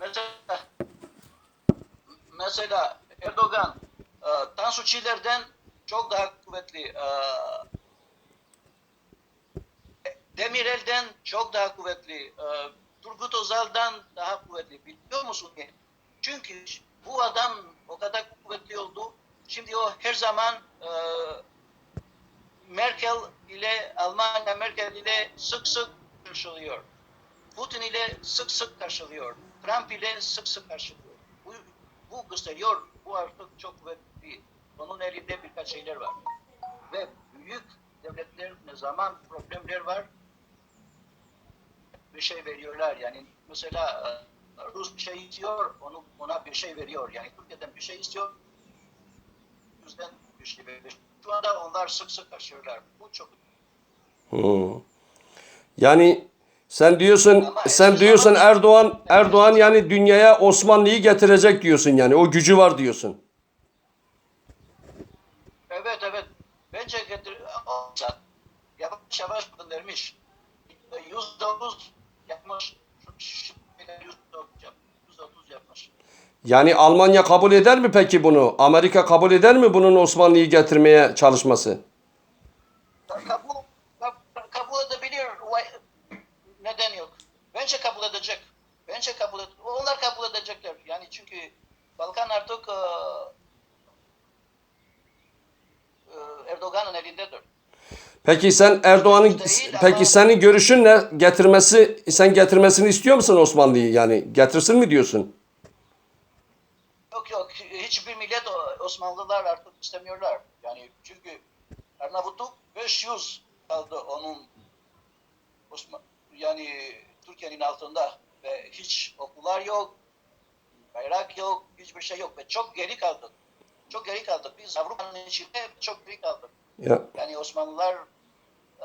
Mesela mesela Erdoğan e, Tansu Çiller'den çok daha kuvvetli. E, Demirel'den çok daha kuvvetli. E, Turgut Özal'dan daha kuvvetli. Biliyor musun? Çünkü bu adam o kadar kuvvetli oldu. Şimdi o her zaman e, Merkel ile Almanya Merkel ile sık sık karşılıyor. Putin ile sık sık karşılıyor. Trump ile sık sık karşılıyor. Bu, bu gösteriyor. Bu artık çok kuvvetli. Onun elinde birkaç şeyler var. Ve büyük devletler ne zaman problemler var bir şey veriyorlar. Yani mesela e, Rus bir şey istiyor, onu ona bir şey veriyor. Yani Türkiye'den bir şey istiyor, yüzden bir şey veriyor. Şu anda onlar sık sık karşılıyorlar. Bu çok Hı. Yani sen diyorsun Ama sen diyorsun Erdoğan Erdoğan yani dünyaya Osmanlı'yı getirecek diyorsun yani o gücü var diyorsun. Evet evet. Bence getir yavaş yavaş göndermiş. Yüzde otuz yapmış. Yani Almanya kabul eder mi peki bunu? Amerika kabul eder mi bunun Osmanlı'yı getirmeye çalışması? Kabul, kab- kabul edebilir. Vay- Neden yok? Bence kabul edecek. Bence kabul ed Onlar kabul edecekler. Yani çünkü Balkan artık e, e, Erdoğan'ın elindedir. Peki sen Erdoğan'ın peki ama- senin görüşün ne? Getirmesi sen getirmesini istiyor musun Osmanlı'yı? Yani getirsin mi diyorsun? Yok yok hiçbir millet Osmanlılar artık istemiyorlar. Yani çünkü Arnavutluk 500 kaldı onun Osman yani Türkiye'nin altında ve hiç okullar yok, bayrak yok, hiçbir şey yok ve çok geri kaldık. Çok geri kaldık. Biz Avrupa'nın içinde çok geri kaldık. Ya Yani Osmanlılar e,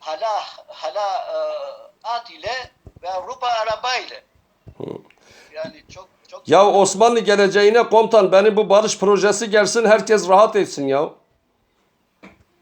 hala hala e, at ile ve Avrupa araba ile. Yani çok çok ya Osmanlı geleceğine komutan beni bu barış projesi gelsin herkes rahat etsin ya.